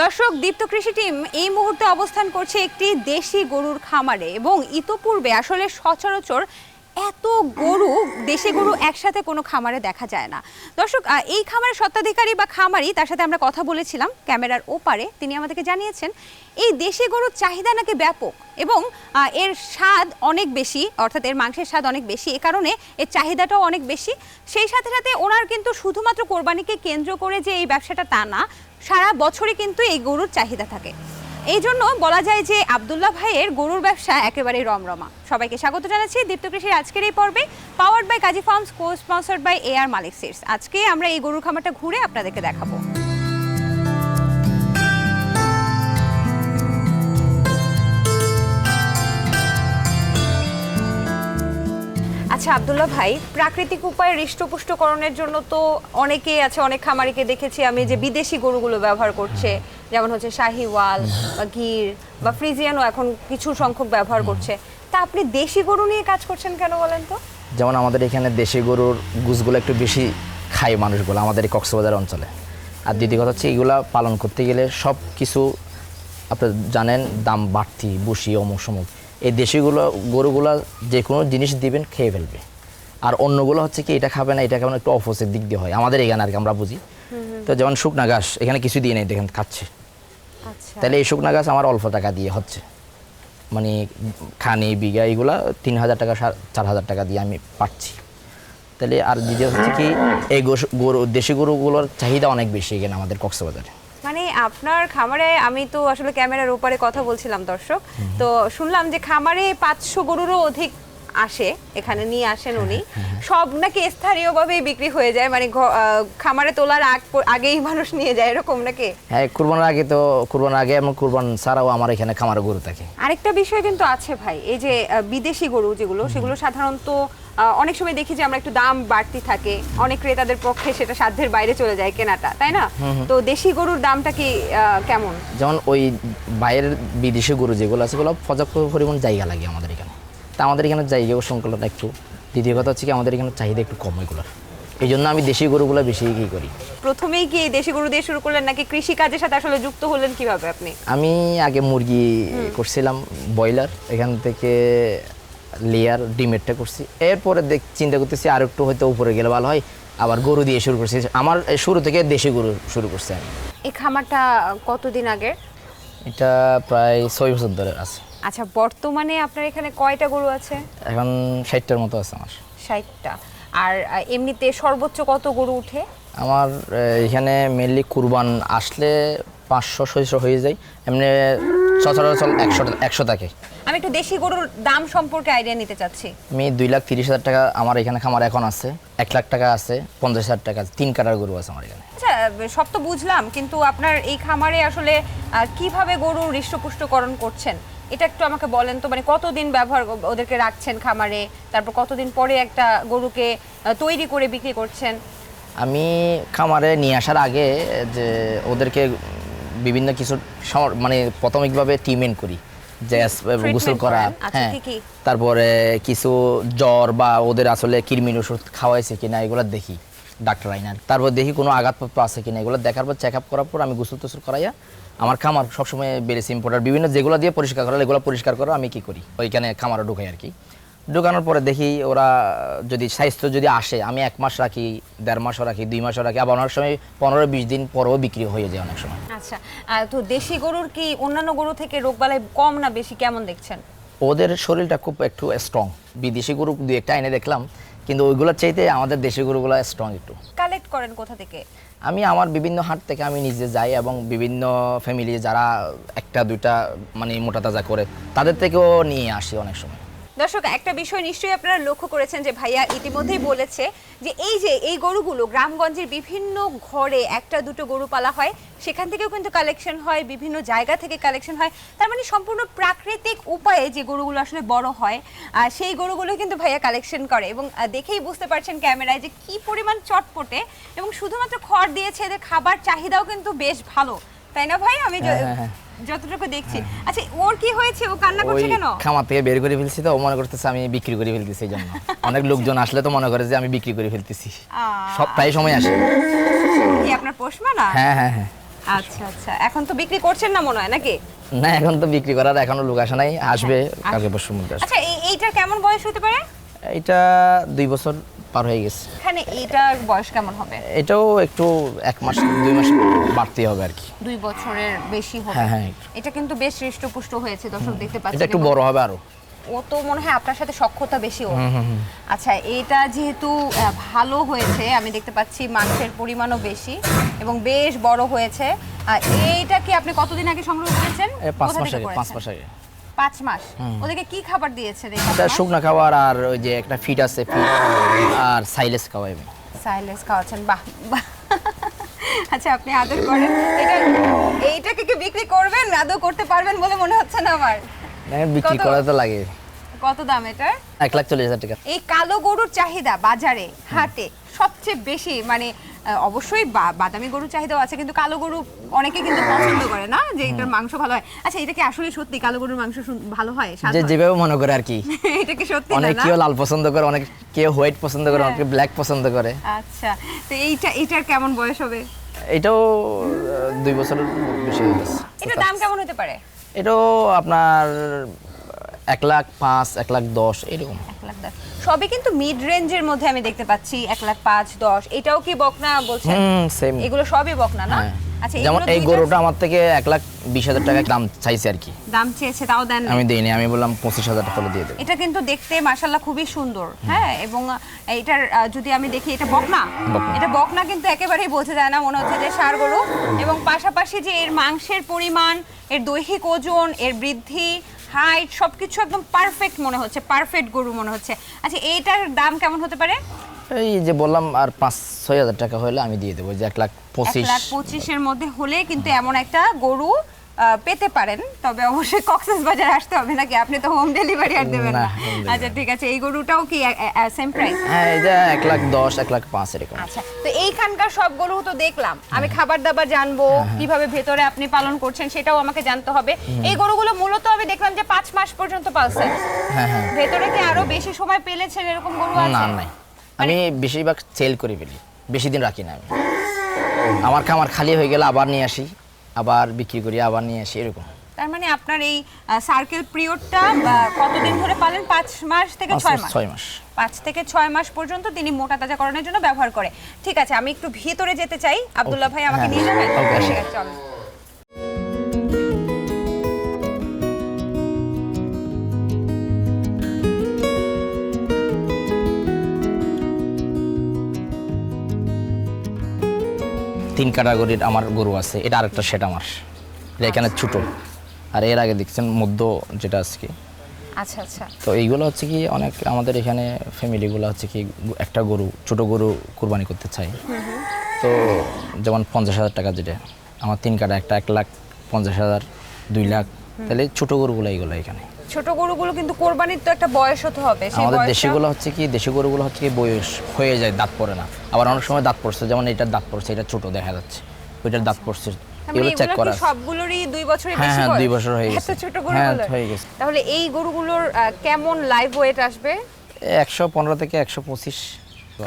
দর্শক, দীপ্ত কৃষি টিম এই মুহূর্তে অবস্থান করছে একটি দেশি গরুর খামারে এবং ইতোপূর্বে আসলে সচরাচর এত গরু, দেশি গরু একসাথে কোনো খামারে দেখা যায় না। দর্শক এই খামারের স্বত্বাধিকারী বা খামারি, তার সাথে আমরা কথা বলেছিলাম, ক্যামেরার ওপারে। তিনি আমাদেরকে জানিয়েছেন, এই দেশি গরুর চাহিদা নাকি ব্যাপক এবং এর স্বাদ অনেক বেশি, অর্থাৎ এর মাংসের স্বাদ অনেক বেশি, এ কারণে এর চাহিদাটাও অনেক বেশি। সেই সাথে সাথে ওনার কিন্তু শুধুমাত্র কোরবানিকে কেন্দ্র করে যে এই ব্যবসাটা তা না সারা বছরই কিন্তু এই গরুর চাহিদা থাকে। এই জন্য বলা যায় যে আবদুল্লাহ ভাইয়ের গরুর ব্যবসা একেবারে রমরমা। সবাইকে স্বাগত জানাচ্ছি দীপ্ত কৃষির আজকের এই পর্বে powered by Kazi farms co sponsored by A R Malik seeds আজকে আমরা এই গরুর খামারটা ঘুরে আপনাদেরকে দেখাবো। আচ্ছা আবদুল্লাহ ভাই প্রাকৃতিক উপায়ে হৃষ্টপুষ্টকরণের জন্য তো অনেকেই আছে অনেক খামারিকে দেখেছি আমি যে বিদেশি গরুগুলো ব্যবহার করছে। যেমন হচ্ছে শাহিওয়াল বা গির বা ফ্রিজিয়ানও এখন কিছু সংখ্যক ব্যবহার করছে। তা আপনি দেশি গরু নিয়ে কাজ করছেন কেন বলেন তো? যেমন আমাদের এখানে দেশি গরুর গুছগুলো একটু বেশি খায় মানুষগুলো আমাদের এই কক্সবাজার অঞ্চলে। আর দ্বিতীয় কথা হচ্ছে এগুলা পালন করতে গেলে সব কিছু আপনি জানেন দাম বাড়তি বসি অমুক সমুক এই দেশিগুলো গরুগুলো যে কোনো জিনিস দিবেন খেয়ে ফেলবে। আর অন্যগুলো হচ্ছে কি এটা খাবে না এটা খাবে না একটু অপোজিট দিক দিয়ে হয়। আমাদের এখানে আর কি আমরা বুঝি। তো যেমন শুকনা ঘাস এখানে কিছু দিয়ে নেই দেখেন খাচ্ছে। আচ্ছা। তাহলে এই শুকনা গাছ আমার অল্প টাকা দিয়ে হচ্ছে। মানে খানি বিঘা এগুলা তিন হাজার টাকা চার হাজার টাকা দিয়ে আমি পাচ্ছি। তাহলে আর দ্বিতীয় হচ্ছে কি এই গরু দেশি গরুগুলোর চাহিদা অনেক বেশি এখানে আমাদের কক্সবাজারে। মানে আপনার খামারে আমি তো আসলে ক্যামেরার ওপারে কথা বলছিলাম দর্শক। তো শুনলাম যে খামারে পাঁচশো গরুরও অধিক আসে এখানে নিয়ে আসেন উনি। সব নাকি স্থানীয়ভাবেই বিক্রি হয়ে যায় মানে খামারে তোলার আগ আগেই মানুষ নিয়ে যায় এরকম নাকি? হ্যাঁ কুরবানের আগে তো কুরবান আগে এবং কুরবান ছাড়াও আমার এখানে খামারে গরু থাকে। আরেকটা বিষয় কিন্তু আছে ভাই এই যে বিদেশি গরু যেগুলো সেগুলো সাধারণত অনেক সময় দেখি যে আমরা একটু দাম বাড়তি থাকে। অনেক ক্রেতাদের পক্ষে সেটা সাধ্যের বাইরে চলে যায় কেনাটা তাই না? তো দেশি গরুর দামটা কি কেমন? যেমন ওই বাইরের বিদেশি গরু যেগুলো আছে সেগুলো পর্যাপ্ত পরিমাণ জায়গা লাগে আমাদের এখানে। তা আমাদের এখানে জায়গা সংকলনটা একটু দ্বিতীয় কথা হচ্ছে কি আমাদের এখানে চাহিদা একটু কম এগুলোর। এই জন্য আমি দেশি গরুগুলো বেশি কি করি। প্রথমেই কি দেশি গরু দিয়ে শুরু করলেন নাকি কৃষি কাজের সাথে আসলে যুক্ত হলেন কীভাবে আপনি? আমি আগে মুরগি করছিলাম ব্রয়লার এখান থেকে লেয়ার ডিমেরটা করছি। এরপরে দেখ চিন্তা করতেছি আর একটু হয়তো উপরে গেলে ভালো হয়। আবার গরু দিয়ে শুরু করছি। আমার শুরু থেকে দেশি গরু শুরু করছি আমি। এই খামারটা কতদিন আগে? এটা প্রায় ছয় বছর ধরে আছে। আচ্ছা বর্তমানে আপনার এখানে কয়টা গরু আছে? এখন ষাটটার মতো আছে আমার। ষাটটা। আর এমনিতে সর্বোচ্চ কত গরু উঠে? আমার এখানে মেনলি কুরবান আসলে পাঁচশো ছয়শো হয়ে যায়। এমনি সচরাচর একশো একশো থাকে। আমি একটু দেশি গরুর দাম সম্পর্কে আইডিয়া নিতে চাচ্ছি। আমি দুই লাখ তিরিশ হাজার টাকা আমার এখানে খামার এখন আছে এক লাখ টাকা আছে পঞ্চাশ হাজার টাকা তিন কাটার গরু আছে আমার এখানে। আচ্ছা সব তো বুঝলাম কিন্তু আপনার এই খামারে আসলে কীভাবে গরু হৃষ্টপুষ্টকরণ করছেন? এটা একটু আমাকে বলেন তো মানে কতদিন ব্যবহার ওদেরকে রাখছেন খামারে? তারপর কতদিন পরে একটা গরুকে তৈরি করে বিক্রি করছেন? আমি খামারে নিয়ে আসার আগে যে ওদেরকে বিভিন্ন কিছু মানে প্রাথমিকভাবে ট্রিটমেন্ট করি। গোসল করা আচ্ছা, হ্যাঁ? তারপরে কিছু জ্বর বা ওদের আসলে কৃমির ওষুধ খাওয়াইছে কিনা এগুলো দেখি ডাক্তার আইনার তারপর দেখি কোনো আঘাতপত্র আছে কিনা এগুলো দেখার পর চেক আপ করার পর আমি গোসল টোসল করাইয়া আমার খামার সবসময় বেড়েছে ইম্পোর্টার বিভিন্ন যেগুলো দিয়ে পরিষ্কার করা এগুলো পরিষ্কার করা আমি কি করি? ওইখানে খামারে ঢুকাই আর কি। ঢুকানোর পরে দেখি ওরা যদি স্বাস্থ্য যদি আসে আমি এক মাস রাখি দেড় মাসও রাখি দুই মাসও রাখি আবার অনেক সময় পনেরো বিশ দিন পরেও বিক্রি হয়ে যায় অনেক সময়। আচ্ছা তো দেশি গরুর কি অন্যান্য গরু থেকে রোগবালাই কম না বেশি কেমন দেখছেন? ওদের শরীরটা খুব একটু স্ট্রং বিদেশি গরু দুই একটা এনে দেখলাম কিন্তু ওইগুলোর চাইতে আমাদের দেশি গরুগুলো স্ট্রং একটু। কালেক্ট করেন কোথা থেকে? আমি আমার বিভিন্ন হাট থেকে আমি নিজে যাই এবং বিভিন্ন ফ্যামিলি যারা একটা দুইটা মানে মোটা তাজা করে তাদের থেকেও নিয়ে আসি অনেক সময়। দর্শক, একটা বিষয় নিশ্চয়ই আপনারা লক্ষ্য করেছেন যে ভাইয়া ইতিমধ্যেই বলেছে যে এই যে, এই গরুগুলো গ্রামগঞ্জের বিভিন্ন ঘরে একটা দুটো গরু পালা হয়, সেখান থেকেও কিন্তু কালেকশন হয়, বিভিন্ন জায়গা থেকে কালেকশন হয়। তার মানে সম্পূর্ণ প্রাকৃতিক উপায়ে যে গরুগুলো আসলে বড় হয় সেই গরুগুলো কিন্তু ভাইয়া কালেকশন করে এবং দেখেই বুঝতে পারছেন ক্যামেরায় যে কি পরিমাণ চটপটে এবং শুধুমাত্র খড় দিয়েছে, এদের খাবার চাহিদাও কিন্তু বেশ ভালো। তাই না ভাই? আমি হ্যাঁ, হ্যাঁ, হ্যাঁ। যতটুকু দেখছি। আচ্ছা ওর কি হয়েছে? ও কান্না করছে কেন? খামার থেকে বের করে ফেলছি তো ও মনে করতেছে আমি বিক্রি করে ফেলতেছি জন্য। অনেক লোকজন আসলে তো মনে করে যে আমি বিক্রি করে ফেলতেছি। সব প্রায় সময় আসে। কি আপনার পোষমা না হ্যাঁ হ্যাঁ হ্যাঁ। আচ্ছা আচ্ছা। এখন তো বিক্রি করছেন না মনে হয় নাকি? না এখন তো বিক্রি করার এখনও লোক আসে নাই আসবে কালকে পরশুর মধ্যে আচ্ছা এই এইটার কেমন বয়স হতে পারে? এটা দুই বছর পার হয়ে গেছে। এখানে এটার বয়স কেমন হবে? এটাও একটু এক মাস দুই মাস বাড়তে হবে আর কি। দুই বছরের বেশি হবে। হ্যাঁ, হ্যাঁ, এটা কিন্তু বেশ হৃষ্টপুষ্ট হয়েছে দর্শক দেখতে পাচ্ছেন। এটা একটু বড় হবে আরও। ও তো মনে হয় আপনার সাথে সক্ষতা বেশি ও আচ্ছা এটা যেহেতু ভালো হয়েছে আমি দেখতে পাচ্ছি মাংসের পরিমাণও বেশি এবং বেশ বড় হয়েছে। আর এইটা কি আপনি কতদিন আগে সংগ্রহ করেছেন? পাঁচ মাস আগে পাঁচ মাস আগে। পাঁচ মাস। ওদেরকে কি খাবার দিয়েছেন এই এটা শুকনো খাবার আর ওই যে একটা ফিট আছে আর সাইলেস খাওয়াই আমি সাইলেন্স খাওয়াচ্ছেন বাহ। আচ্ছা আপনি আদর করেন। এটা এইটাকে কি বিক্রি করবেন? আদৌ করতে পারবেন বলে মনে হচ্ছে না আমার। বিক্রি করা তো লাগে। কত দাম এটার? এক লাখ চল্লিশ হাজার টাকা। এই কালো গরুর চাহিদা বাজারে হাটে সবচেয়ে বেশি মানে অবশ্যই বাদামি গরুর চাহিদাও আছে কিন্তু কালো গরু অনেকে কিন্তু পছন্দ করে না যে এটার মাংস ভালো হয়। আচ্ছা এটা কি আসলে সত্যি কালো গরুর মাংস ভালো হয়? যে যেভাবে মনে করে আর কি। এটা কি সত্যি না? অনেক কেউ লাল পছন্দ করে অনেক কেউ হোয়াইট পছন্দ করে হ্যাঁ। অনেকে ব্ল্যাক পছন্দ করে। আচ্ছা তো এইটা এটার কেমন বয়স হবে? এটাও দুই বছরের বেশি হয়ে গেছে। এটার দাম কেমন হতে পারে? এটাও আপনার এক লাখ পাঁচ এক লাখ দশ এরকম। এক লাখ দশ। সবই কিন্তু মিড রেঞ্জের মধ্যে আমি দেখতে পাচ্ছি এক লাখ পাঁচ দশ। এটাও কি বকনা বলছেন? এগুলো সবই বকনা না? হ্যাঁ। আচ্ছা যেমন এই গরুটা আমার থেকে এক লাখ বিশ হাজার টাকা দাম চাইছে আর কি। দাম চেয়েছে তাও দেন আমি দিইনি আমি বললাম পঁচিশ হাজার টাকা দিয়ে দেবো। এটা কিন্তু দেখতে মাশাল্লাহ খুবই সুন্দর হ্যাঁ? এবং এটার যদি আমি দেখি এটা বকনা। এটা বকনা কিন্তু একেবারেই বোঝা যায় না মনে হচ্ছে যে ষাঁড় গরু। এবং পাশাপাশি যে এর মাংসের পরিমাণ এর দৈহিক ওজন এর বৃদ্ধি হাইট সবকিছু একদম পারফেক্ট মনে হচ্ছে পারফেক্ট গরু মনে হচ্ছে। আচ্ছা এইটার দাম কেমন হতে পারে? এই যে বললাম আর পাঁচ ছয় হাজার টাকা হলে আমি দিয়ে দেবো যে এক লাখ পঁচিশ। লাখ পঁচিশের মধ্যে হলে কিন্তু এমন একটা গরু পেতে পারেন। তবে অবশ্যই কক্সেস বাজারে আসতে হবে নাকি? আপনি তো হোম ডেলিভারি আর দেবেন না, না। আচ্ছা ঠিক আছে এই গরুটাও কি সেম প্রাইস হ্যাঁ যে এক লাখ দশ এক লাখ পাঁচ এরকম। আচ্ছা তো এইখানকার সব গরু তো দেখলাম। আমি খাবার দাবার জানব কীভাবে ভেতরে আপনি পালন করছেন সেটাও আমাকে জানতে হবে। এই গরুগুলো মূলত আমি দেখলাম যে পাঁচ মাস পর্যন্ত পালছেন হ্যাঁ হ্যাঁ। ভেতরে কি আরও বেশি সময় পেলেছেন এরকম গরু না আছে নাই। আমি বেশিরভাগ সেল করে ফেলি। বেশি দিন রাখি না আমি। আমার খামার খালি হয়ে গেলে আবার নিয়ে আসি। আবার বিক্রি করি আবার নিয়ে আসি এরকম। তার মানে আপনার এই সার্কেল পিরিয়ডটা কতদিন ধরে পালেন? পাঁচ মাস থেকে ছয় মাস ছয় মাস। পাঁচ থেকে ছয় মাস পর্যন্ত তিনি মোটা তাজা করানোর জন্য ব্যবহার করে। ঠিক আছে আমি একটু ভিতরে যেতে চাই। আবদুল্লাহ ভাই আমাকে হ্যাঁ, নিয়ে যাবেন? ঠিক আছে চলেন তিন ক্যাটাগরির আমার গরু আছে এটা আরেকটা সেট আমার এটা এখানে ছোট। আর এর আগে দেখছেন মধ্য যেটা আছে কি আচ্ছা আচ্ছা। তো এইগুলো হচ্ছে কি অনেক আমাদের এখানে ফ্যামিলিগুলো হচ্ছে কি একটা গরু ছোট গরু কুরবানি করতে চাই তো যেমন পঞ্চাশ হাজার টাকা যেটা আমার তিন কাটা একটা এক লাখ পঞ্চাশ হাজার দুই লাখ। তাহলে ছোট গরুগুলো এইগুলো এখানে। ছোট গরুগুলো কিন্তু কোরবানির তো একটা বয়স হতে হবে। সেই আমাদের দেশিগুলো হচ্ছে কি দেশি গরুগুলো হচ্ছে কি বয়স হয়ে যায় দাঁত পড়ে না। আবার অনেক সময় দাঁত পড়ছে যেমন এটার দাঁত পড়ছে এটা ছোট দেখা যাচ্ছে। ওইটার দাঁত পড়ছে এগুলো চেক করা সবগুলোরই দুই বছরের হ্যাঁ, বেশি হ্যাঁ, দুই বছর হয়ে গেছে। ছোট হ্যাঁ, গরুগুলো। হয়ে গেছে। তাহলে এই গরুগুলোর কেমন লাইভ ওয়েট আসবে? একশো পনেরো থেকে একশো পঁচিশ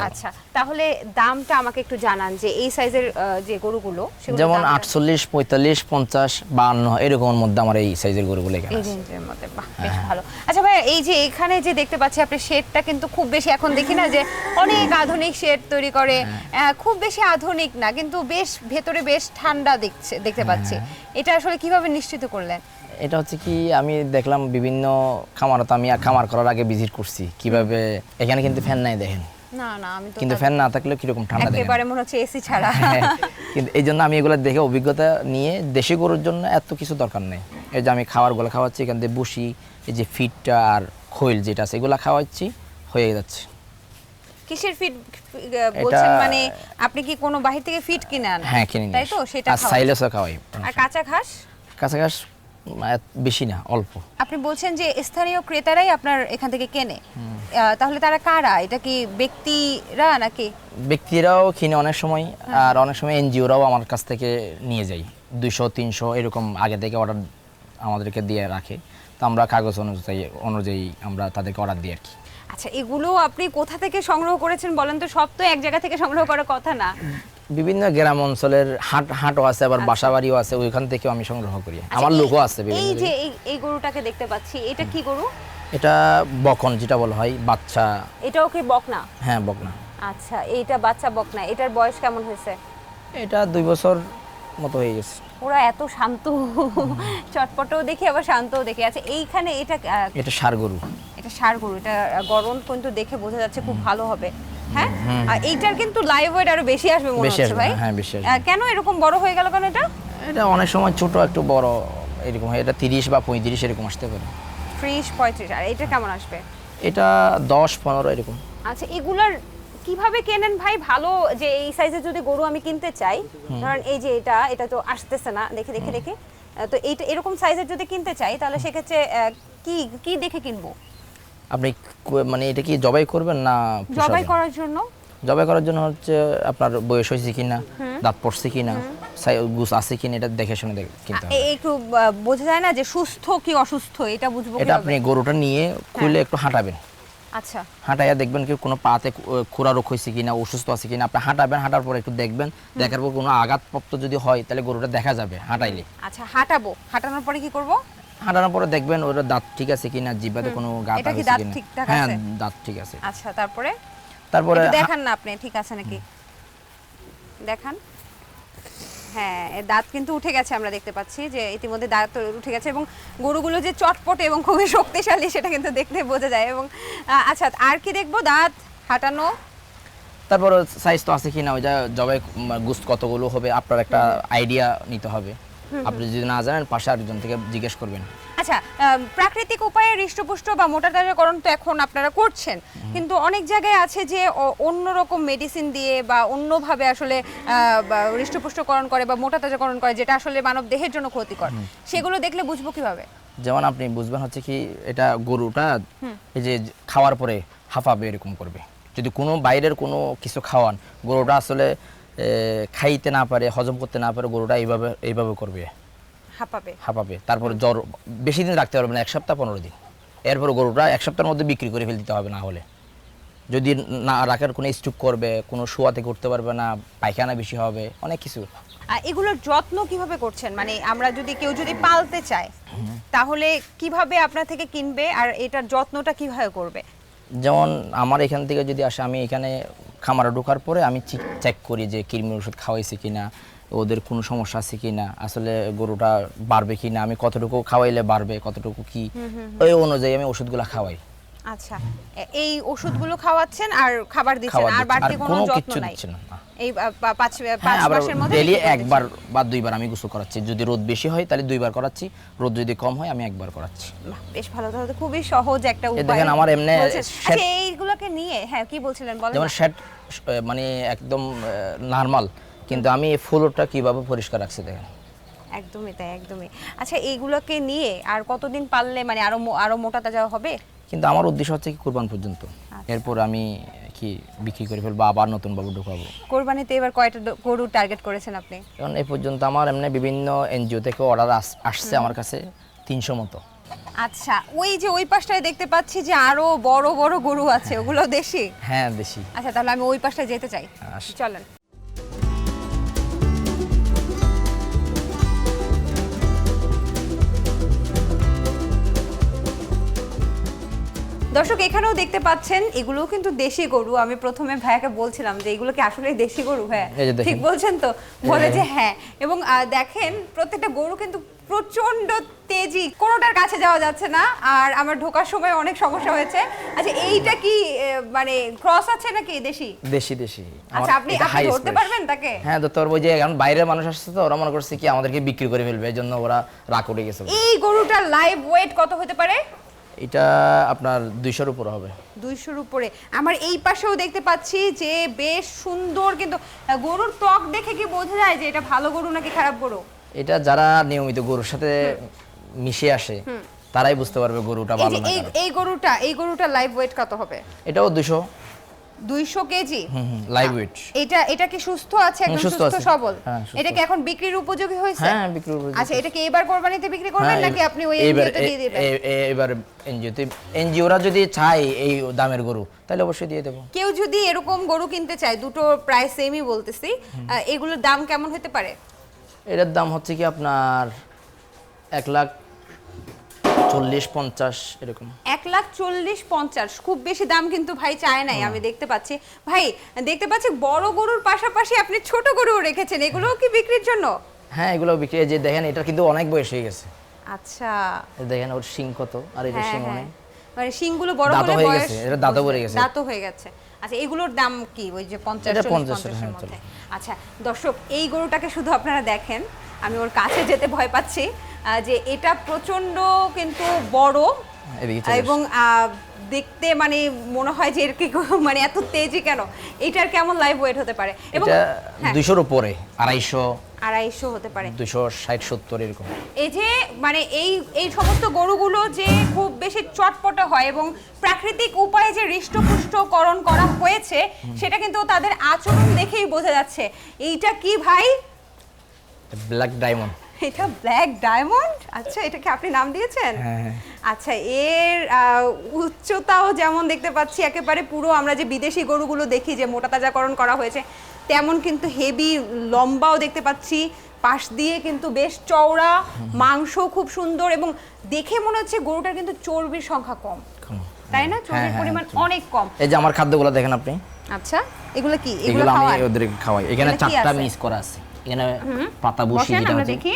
আচ্ছা তাহলে দামটা আমাকে একটু জানান যে এই সাইজের যে গরুগুলো যেমন আটচল্লিশ পঁয়তাল্লিশ পঞ্চাশ বান্ন এরকমের মধ্যে আমার এই সাইজের গরুগুলো এখানে এই মধ্যে বেশ হ্যাঁ। ভালো। আচ্ছা ভাই এই যে এখানে যে দেখতে পাচ্ছি আপনি শেডটা কিন্তু খুব বেশি এখন দেখি না যে অনেক আধুনিক শেড তৈরি করে হ্যাঁ। খুব বেশি আধুনিক না কিন্তু বেশ ভেতরে বেশ ঠান্ডা দেখছে দেখতে হ্যাঁ। পাচ্ছি। এটা আসলে কীভাবে নিশ্চিত করলেন? এটা হচ্ছে কি আমি দেখলাম বিভিন্ন খামার তো আমি খামার করার আগে ভিজিট করছি। কীভাবে এখানে কিন্তু ফ্যান নাই দেখেন। না না আমি তো কিন্তু ফ্যান না থাকলে কীরকম ঠান্ডা দেখেন একেবারে মনে হচ্ছে এসি ছাড়া। হ্যাঁ, কিন্তু এই জন্য আমি এগুলো দেখে অভিজ্ঞতা নিয়ে দেশি গরুর জন্য এত কিছু দরকার নেই। এই যে আমি খাবারগুলো খাওয়াচ্ছি এখান থেকে বসি এই যে ফিটটা আর খৈল যেটা আছে এগুলো খাওয়াচ্ছি হয়ে যাচ্ছে। কিসের ফিড বলছেন মানে আপনি কি কোনো বাহির থেকে ফিড কিনে আনেন হ্যাঁ কিনে তাই তো? সেটা সাইলেসও খাওয়াই আর কাঁচা ঘাস? কাছাকাছি বেশি না অল্প। আপনি বলছেন যে স্থানীয় ক্রেতারাই আপনার এখান থেকে কেনে। তাহলে তারা কারা? এটা কি ব্যক্তিরা নাকি? ব্যক্তিরাও কিনে অনেক সময় আর অনেক সময় এনজিওরাও আমার কাছ থেকে নিয়ে যায়। দুইশো তিনশো এরকম আগে থেকে অর্ডার আমাদেরকে দিয়ে রাখে। তো আমরা কাগজ অনুযায়ী অনুযায়ী আমরা তাদেরকে অর্ডার দিই আর কি। আচ্ছা এগুলো আপনি কোথা থেকে সংগ্রহ করেছেন বলেন তো? সব তো এক জায়গা থেকে সংগ্রহ করার কথা না। বিভিন্ন গ্রাম অঞ্চলের হাট হাটও আছে আবার বাসা বাড়িও আছে ওইখান থেকেও আমি সংগ্রহ করি। আমার আচ্ছা, লোকও আছে এই যে এই- গরুটাকে দেখতে পাচ্ছি এটা কি গরু? এটা বকন যেটা বলা হয় বাচ্চা। এটাও কি বকনা? হ্যাঁ বকনা। আচ্ছা এইটা বাচ্চা বকনা এটার বয়স কেমন হয়েছে? এটা দুই বছর মতো হয়ে গেছে। ওরা এত শান্ত চটপটও দেখি আবার শান্তও দেখি। আচ্ছা এইখানে এটা এটা সার গরু। এটা সার গরু এটা গরম কিন্তু দেখে বোঝা যাচ্ছে খুব ভালো হবে। হ্যাঁ? আর এইটার কিন্তু লাইভ ওয়েট আরও বেশি আসবে মনে হচ্ছে ভাই। হ্যাঁ, বেশি আসবে। কেন এরকম বড় হয়ে গেল কেন এটা? এটা অনেক সময় ছোট একটু বড় এরকম হয়। এটা তিরিশ বা পঁয়ত্রিশ এরকম আসতে পারে। ত্রিশ পঁয়ত্রিশ আর এটা কেমন আসবে? এটা দশ পনেরো এরকম। আচ্ছা এগুলার কীভাবে কেনেন ভাই? ভালো যে এই সাইজের যদি গরু আমি কিনতে চাই ধরেন এই যে এটা এটা তো আসতেছে না। দেখে দেখে দেখে। তো এইটা এরকম সাইজের যদি কিনতে চাই তাহলে সেক্ষেত্রে কি কি দেখে কিনবো? আপনি মানে এটা কি জবাই করবেন না জবাই করার জন্য। জবাই করার জন্য হচ্ছে আপনার বয়স হয়েছে কিনা দাঁত পড়ছে কিনা গুছ আছে কিনা এটা দেখে শুনে দেখ- কিনতে হবে। একটু বোঝা যায় না যে সুস্থ কি অসুস্থ এটা বুঝব এটা আপনি গরুটা নিয়ে খুলে একটু হাঁটাবেন। আচ্ছা। হাঁটাইয়া দেখবেন কি কোনো পাতে খুরা রোগ হয়েছে কিনা অসুস্থ আছে কিনা আপনি হাঁটাবেন হাঁটার পর একটু দেখবেন দেখার পর কোনো আঘাতপ্রাপ্ত যদি হয় তাহলে গরুটা দেখা যাবে হাঁটাইলে। আচ্ছা হাঁটাবো হাঁটানোর পরে কি করব? হাঁটানোর পরে দেখবেন ওর দাঁত ঠিক আছে কিনা জিব্বাতে কোনো গাঁটা দাঁত কিনা। হ্যাঁ দাঁত ঠিক আছে। আচ্ছা তারপরে? তারপরে দেখান না আপনি ঠিক আছে নাকি? দেখান। হ্যাঁ দাঁত কিন্তু উঠে গেছে আমরা দেখতে পাচ্ছি যে ইতিমধ্যে দাঁত উঠে গেছে এবং গরুগুলো যে চটপটে এবং খুবই শক্তিশালী সেটা কিন্তু দেখতে বোঝা যায় এবং আচ্ছা আর কি দেখব দাঁত হাঁটানো? তারপর সাইজ তো আছে কিনা ওই যা জবাই গুস্ত কতগুলো হবে আপনার একটা আইডিয়া নিতে হবে। আপনি যদি না জানেন পাশে আরেকজন থেকে জিজ্ঞেস করবেন। আচ্ছা প্রাকৃতিক উপায়ে হৃষ্টপুষ্ট বা মোটা তাজাকরণ তো এখন আপনারা করছেন। কিন্তু অনেক জায়গায় আছে যে অ- অন্যরকম মেডিসিন দিয়ে বা অন্যভাবে আসলে হৃষ্টপুষ্টকরণ করে বা মোটা তাজাকরণ করে যেটা আসলে মানব দেহের জন্য ক্ষতিকর। সেগুলো দেখলে বুঝব কীভাবে? যেমন আপনি বুঝবেন হচ্ছে কি এটা গরুটা এই যে খাওয়ার পরে হাঁপাবে এরকম করবে। যদি কোনো বাইরের কোনো কিছু খাওয়ান গরুটা আসলে খাইতে না পারে হজম করতে না পারে গরুটা এইভাবে এইভাবে করবে। হাঁপাবে। হাঁপাবে। তারপরে জ্বর বেশি দিন রাখতে পারবে না এক সপ্তাহ পনেরো দিন। এরপর গরুটা এক সপ্তাহের মধ্যে বিক্রি করে ফেলতে হবে না হলে। যদি না রাখার কোনো স্টুক করবে কোনো শোয়াতে করতে পারবে না পায়খানা বেশি হবে অনেক কিছু। আর এগুলোর যত্ন কীভাবে করছেন? মানে আমরা যদি কেউ যদি পালতে চায় তাহলে কীভাবে আপনার থেকে কিনবে আর এটার যত্নটা কীভাবে করবে? যেমন আমার এখান থেকে যদি আসে আমি এখানে খামারে ঢোকার পরে আমি চেক করি যে কৃমি ওষুধ খাওয়াইছে কিনা ওদের কোনো সমস্যা আছে কিনা আসলে গরুটা বাড়বে কিনা আমি কতটুকু খাওয়াইলে বাড়বে কতটুকু কি ওই অনুযায়ী আমি ওষুধগুলো খাওয়াই। আচ্ছা এই ওষুধগুলো খাওয়াচ্ছেন আর খাবার দিচ্ছেন আর। বাড়তি কোনো যত্ন নাই। এই পাঁচ হ্যাঁ পাঁচ মাসের মধ্যে করে একবার বা দুইবার আমি গোসল করাচ্ছি যদি রোদ বেশি হয় তাহলে দুইবার করাচ্ছি রোদ যদি কম হয় আমি একবার করাচ্ছি বেশ ভালো তাহলে খুবই সহজ একটা উপায় দেখেন আমার এমনে আচ্ছা এইগুলোকে নিয়ে হ্যাঁ কি বলছিলেন বলেন যেমন। শ্যাট মানে একদম নর্মাল কিন্তু আমি এই ফ্লোরটা কীভাবে পরিষ্কার রাখছি দেখেন একদমই তাই একদমই আচ্ছা এইগুলোকে নিয়ে আর কতদিন পারলে মানে আরও আরও মোটা তাজা হবে কিন্তু আমার উদ্দেশ্য হচ্ছে কি কোরবান পর্যন্ত। আচ্ছা। এরপর আমি কি বিক্রি করে ফেলব আবার নতুন বাবু ঢুকাবো। কোরবানিতে এবার কয়টা গরু টার্গেট করেছেন আপনি? কারণ এই পর্যন্ত আমার এমনি বিভিন্ন এনজিও থেকে অর্ডার আসছে আমার কাছে তিনশো মতো। আচ্ছা ওই যে ওই পাশটায় দেখতে পাচ্ছি যে আরও বড় বড় গরু আছে ওগুলো দেশি? হ্যাঁ বেশি আচ্ছা তাহলে আমি ওই পাশটায় যেতে চাই। চলেন। দর্শক এখানেও দেখতে পাচ্ছেন এগুলোও কিন্তু দেশি গরু। আমি প্রথমে ভাইয়াকে বলছিলাম যে এগুলো কি আসলে দেশি গরু? ভাইয়া এই যে দেখেন। ঠিক বলছেন তো? বলে যে হ্যাঁ। এবং দেখেন প্রত্যেকটা গরু কিন্তু প্রচণ্ড তেজি। কোনোটার কাছে যাওয়া যাচ্ছে না আর আমার ঢোকার সময় অনেক সমস্যা হয়েছে। আচ্ছা এইটা কি মানে ক্রস আছে নাকি দেশি? দেশি দেশি। আচ্ছা আপনি আপনি ধরতে পারবেন তাকে? হ্যাঁ তো তোর যে এখন বাইরের মানুষ আসছে তো ওরা মনে করছে কি আমাদেরকে বিক্রি করে ফেলবে এই জন্য ওরা রাগ উঠে গেছে। এই গরুটার লাইভ ওয়েট কত হতে পারে? এটা আপনার দুইশোর উপর হবে। দুইশোর উপরে। আমার এই পাশেও দেখতে পাচ্ছি যে বেশ সুন্দর কিন্তু গরুর ত্বক দেখে কি বোঝা যায় যে এটা ভালো গরু নাকি খারাপ গরু? এটা যারা নিয়মিত গরুর সাথে মিশে আসে তারাই বুঝতে পারবে গরুটা এই ভালো না এই গরুটা এই গরুটা লাইভ ওয়েট কত হবে? এটাও দুশো দুইশো কেজি। লাইভ ওয়েট এটা এটা কি সুস্থ আছে? একদম সুস্থ সবল? হ্যাঁ, এটা কি এখন বিক্রির উপযোগী হয়েছে? হ্যাঁ বিক্রি উপযোগী। আচ্ছা এটা কি এবার কোরবানিতে বিক্রি করবেন হ্যাঁ, নাকি আপনি ওই এনজিওতে দিয়ে দিবেন? এবার এনজিওতে এনজিওরা যদি চায় এই দামের গরু তাহলে অবশ্যই দিয়ে দেবো। কেউ যদি এরকম গরু কিনতে চায় দুটো প্রায় সেমই বলতেছি এগুলোর দাম কেমন হতে পারে? এটার দাম হচ্ছে কি আপনার এক লাখ চল্লিশ পঞ্চাশ এরকম। এক লাখ চল্লিশ পঞ্চাশ। খুব বেশি দাম কিন্তু ভাই চায় নাই আমি দেখতে পাচ্ছি। ভাই দেখতে পাচ্ছি বড় গরুর পাশাপাশি আপনি ছোট গরুও রেখেছেন। এগুলোও কি বিক্রির জন্য? হ্যাঁ এগুলো বিক্রি যে দেখেন এটা কিন্তু অনেক বয়স হয়ে গেছে। আচ্ছা। দেখেন ওর শিং কত আর এটা হ্যাঁ শিং হ্যাঁ। অনেক। মানে শিংগুলো বড় দাঁতও হয়ে গেছে, এটা দাঁতও পড়ে গেছে। দাঁতও হয়ে গেছে। আচ্ছা এগুলোর দাম কি? ওই যে পঞ্চাশ এটা চল্লিশ 50 পঞ্চাশের হ্যাঁ, মধ্যে। আচ্ছা দর্শক এই গরুটাকে শুধু আপনারা দেখেন। আমি ওর কাছে যেতে ভয় পাচ্ছি। যে এটা প্রচণ্ড কিন্তু বড় এবং দেখতে মানে মনে হয় যে এর কি মানে এত তেজি কেন? এটার কেমন লাইভ ওয়েট হতে পারে? এবং হ্যাঁ, দুইশোর উপরে আড়াইশো আড়াইশো হতে পারে। দুইশো ষাট সত্তর এরকম। এই যে মানে এই এই সমস্ত গরুগুলো যে খুব বেশি চটপটে হয় এবং প্রাকৃতিক উপায়ে যে হৃষ্টপুষ্টকরণ করা হয়েছে সেটা কিন্তু তাদের আচরণ দেখেই বোঝা যাচ্ছে। এইটা কি ভাই? ব্ল্যাক ডায়মন্ড এটা ব্ল্যাক ডায়মন্ড আচ্ছা এটা কি আপনি নাম দিয়েছেন? হ্যাঁ, হ্যাঁ। আচ্ছা এর উচ্চতাও যেমন দেখতে পাচ্ছি একেবারে পুরো আমরা যে বিদেশি গরুগুলো দেখি যে মোটা তাজাকরণ করা হয়েছে তেমন কিন্তু হেভি লম্বাও দেখতে পাচ্ছি। পাশ দিয়ে কিন্তু বেশ চওড়া মাংস খুব সুন্দর এবং দেখে মনে হচ্ছে গরুটার কিন্তু চর্বির সংখ্যা কম। তাই না? চর্বির হ্যাঁ, পরিমাণ অনেক কম। এই যে আমার খাদ্যগুলো দেখেন আপনি। আচ্ছা এগুলো কি? এগুলো আমি ওদেরকে খাওয়াই। এখানে চারটা মিস করা আছে। এখানে পাতা বসি যেটা আমরা আছে। দেখি।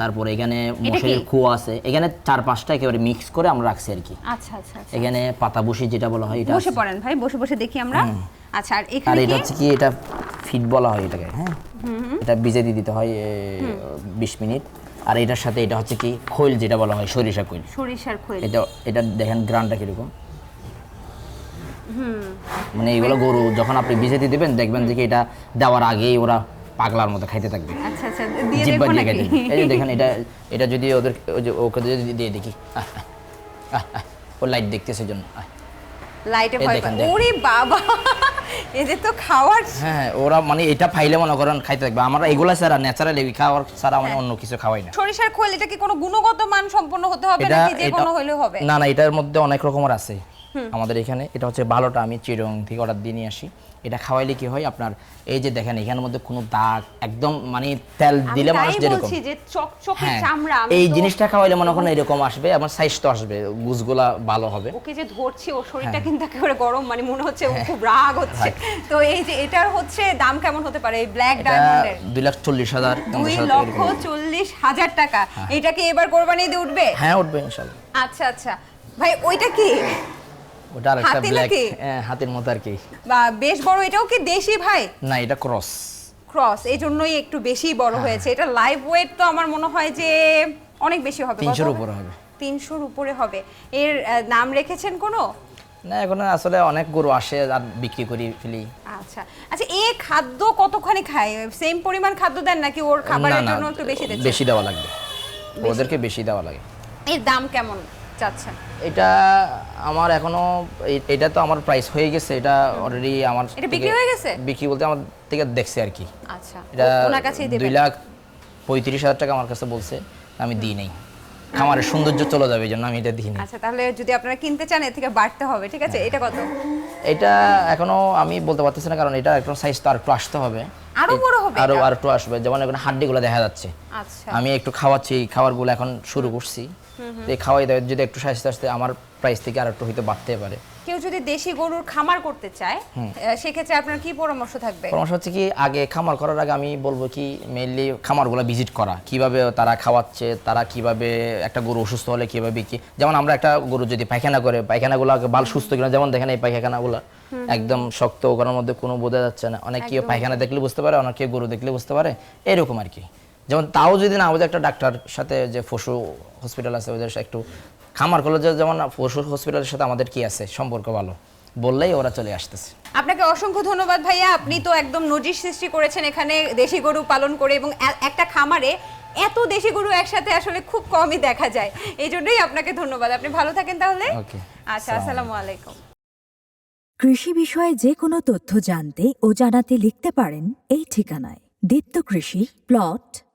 তারপরে এখানে মশারির কি? আছে। এখানে চার পাঁচটা একেবারে মিক্স করে আমরা রাখছি আর কি। আচ্ছা আচ্ছা আচ্ছা। এখানে পাতা বসি যেটা বলা হয় এটা বসে পড়েন ভাই বসে বসে দেখি আমরা। আচ্ছা আর এখানে আর এটা হচ্ছে কি এটা ফিট বলা হয় এটাকে হ্যাঁ? এটা ভিজে দিয়ে দিতে হয় বিশ মিনিট। আর এটার সাথে এটা হচ্ছে কি খৈল যেটা বলা হয় সরিষা খৈল। সরিষার খৈল। এটা এটা দেখেন গ্রানটা কীরকম। মানে এগুলো গরু যখন আপনি ভিজে দিয়ে দেবেন দেখবেন যে কি এটা দেওয়ার আগেই ওরা পাগলার মতো খাইতে থাকবে। আচ্ছা আচ্ছা দিয়ে জিব্বা দিয়ে খাইতে। এই যে দেখেন এটা এটা যদি ওদের ওকে যদি দিয়ে দেখি। ও লাইট দেখতেছে জন্য। লাইটে এই। ওরে বাবা এদের তো খাওয়ার হ্যাঁ হ্যাঁ, ওরা মানে এটা ফাইলে মনে করেন খাইতে থাকবে। আমরা এগুলা ছাড়া ন্যাচারাল খাওয়ার ছাড়া মানে অন্য কিছু খাওয়াই না। সরিষার খোল এটা কি কোনো গুণগত মান সম্পন্ন হতে হবে নাকি যে কোনো হলেও হবে? না না এটার মধ্যে অনেক রকমের আছে। আমাদের এখানে। এটা হচ্ছে ভালোটা আমি চিরং থেকে অর্ডার দিয়ে নিয়ে আসি। এটা খাওয়াইলে কি হয় আপনার এই যে দেখেন এখানের মধ্যে কোনো দাগ একদম মানে তেল দিলে মানুষ যেরকম। হ্যাঁ চামড়া এই জিনিসটা খাওয়াইলে মনে করেন এরকম আসবে আমার সাইজ তো আসবে গুজগুলা ভালো হবে। ওকে যে ধরছি ও শরীরটা হ্যাঁ। কিন্তু একেবারে গরম মানে মনে হচ্ছে ও খুব রাগ হচ্ছে। তো এই যে এটার হচ্ছে দাম কেমন হতে পারে? এই ব্ল্যাক ডায়মন্ডের দুই লাখ চল্লিশ হাজার দুই লক্ষ এরকম। চল্লিশ হাজার টাকা। এটা কি এবার কোরবানি দিয়ে উঠবে? হ্যাঁ উঠবে ইনশাল্লাহ। আচ্ছা আচ্ছা। ভাই ওইটা কি? ওটা আরেকটা ব্ল্যাক হাতের মতো আর কি। বেশ বড় এটাও কি দেশি ভাই? না এটা ক্রস ক্রস এই জন্যই একটু বেশি বড় হ্যাঁ। হয়েছে। এটা লাইভ ওয়েট তো আমার মনে হয় যে অনেক বেশি হবে কত তিনশোর উপরে হবে। তিনশোর উপরে হবে। এর নাম রেখেছেন কোনো? না এখন আসলে অনেক গরু আসে আর বিক্রি করি ফেলি। আচ্ছা। আচ্ছা এ খাদ্য কতখানি খায়? সেম পরিমাণ খাদ্য দেন নাকি ওর খাবারের জন্য একটু বেশি দিচ্ছেন বেশি দেওয়া লাগবে ওদেরকে বেশি দেওয়া লাগে। এর দাম কেমন? চাচ্ছেন? এটা আমার এখনও এটা তো আমার প্রাইস হয়ে গেছে এটা অলরেডি আমার এটা বিক্রি হয়ে গেছে? বিক্রি বলতে আমার থেকে দেখছে আর কি। আচ্ছা এটা ওনার কাছেই দেবেন? লাখ পঁয়ত্রিশ হাজার টাকা আমার কাছে বলছে আমি দিই নাই। খামারের সৌন্দর্য চলে যাবে জন্য আমি এটা দিই নাই আচ্ছা তাহলে যদি আপনারা কিনতে চান এর থেকে বাড়তে হবে ঠিক আছে? এটা কত? এটা এখনও আমি বলতে পারতেছি না কারণ এটা একটু সাইজ তো আর একটু আসতে হবে। আরও বড় হবে আরও? আর একটু আসবে যেমন এখন হাড্ডিগুলো দেখা যাচ্ছে। আচ্ছা। আমি একটু খাওয়াচ্ছি এই খাবারগুলো এখন শুরু করছি। এই খাওয়াই দেয় যদি একটু স্বাস্থ্য আসতে আমার প্রাইস থেকে আর একটু হয়তো বাড়তে পারে। কেউ যদি দেশি গরুর খামার করতে চায় সেক্ষেত্রে আপনার কি পরামর্শ থাকবে? পরামর্শ হচ্ছে কি আগে খামার করার আগে আমি বলব কি মেইনলি খামারগুলো ভিজিট করা। কীভাবে তারা খাওয়াচ্ছে তারা কীভাবে একটা গরু অসুস্থ হলে কীভাবে কি যেমন আমরা একটা গরু যদি পায়খানা করে পায়খানাগুলো আগে ভালো সুস্থ কিনা যেমন দেখেন এই পায়খানাগুলো। একদম শক্ত ওখানের মধ্যে কোনো বোঝা যাচ্ছে না। অনেক কেউ পায়খানা দেখলে বুঝতে পারে অনেক কেউ গরু দেখলে বুঝতে পারে এরকম আর কি। যেমন তাও যদি না বোঝে একটা ডাক্তার সাথে যে পশু হসপিটাল আছে ওদের সাথে একটু খামার করলে যে যেমন পশু হসপিটালের সাথে আমাদের কি আছে? সম্পর্ক ভালো। বললেই ওরা চলে আসতেছে। আপনাকে অসংখ্য ধন্যবাদ ভাইয়া। আপনি তো একদম নজির সৃষ্টি করেছেন এখানে দেশি গরু পালন করে এবং একটা খামারে এত দেশি গরু একসাথে আসলে খুব কমই দেখা যায়। এই জন্যই আপনাকে ধন্যবাদ। আপনি ভালো থাকেন তাহলে। আচ্ছা আসসালামু আলাইকুম। কৃষি বিষয়ে যে কোনো তথ্য জানতে ও জানাতে লিখতে পারেন এই ঠিকানায়। দীপ্ত কৃষি প্লট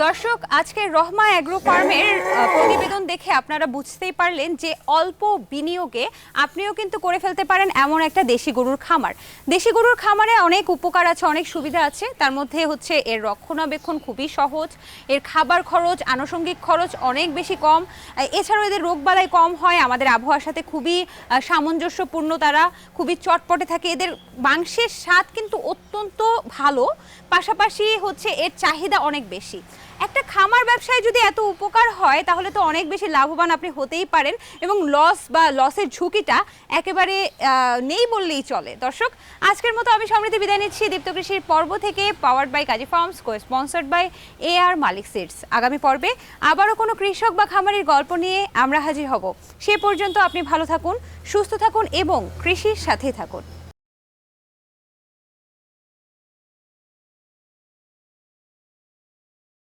দর্শক আজকের রহমা অ্যাগ্রো ফার্মের প্রতিবেদন দেখে আপনারা বুঝতেই পারলেন যে অল্প বিনিয়োগে আপনিও কিন্তু করে ফেলতে পারেন এমন একটা দেশি গরুর খামার। দেশি গরুর খামারে অনেক উপকার আছে, অনেক সুবিধা আছে। তার মধ্যে হচ্ছে এর রক্ষণাবেক্ষণ খুবই সহজ, এর খাবার খরচ, আনুষঙ্গিক খরচ অনেক বেশি কম। এছাড়াও এদের রোগবালাই কম হয়, আমাদের আবহাওয়ার সাথে খুবই সামঞ্জস্যপূর্ণ, তারা খুবই চটপটে থাকে। এদের মাংসের স্বাদ কিন্তু অত্যন্ত ভালো, পাশাপাশি হচ্ছে এর চাহিদা অনেক বেশি। একটা খামার ব্যবসায় যদি এত উপকার হয়, তাহলে তো অনেক বেশি লাভবান আপনি হতেই পারেন এবং লস বা লসের ঝুঁকিটা একেবারে নেই বললেই চলে। দর্শক, আজকের মতো আমি সমৃদ্ধি বিদায় নিচ্ছি। দীপ্ত কৃষির পর্ব থেকে powered by Kazi farms co sponsored by A R Malik seeds আগামী পর্বে আবারও কোনো কৃষক বা খামারের গল্প নিয়ে আমরা হাজির হব। সে পর্যন্ত আপনি ভালো থাকুন, সুস্থ থাকুন এবং কৃষির সাথে থাকুন।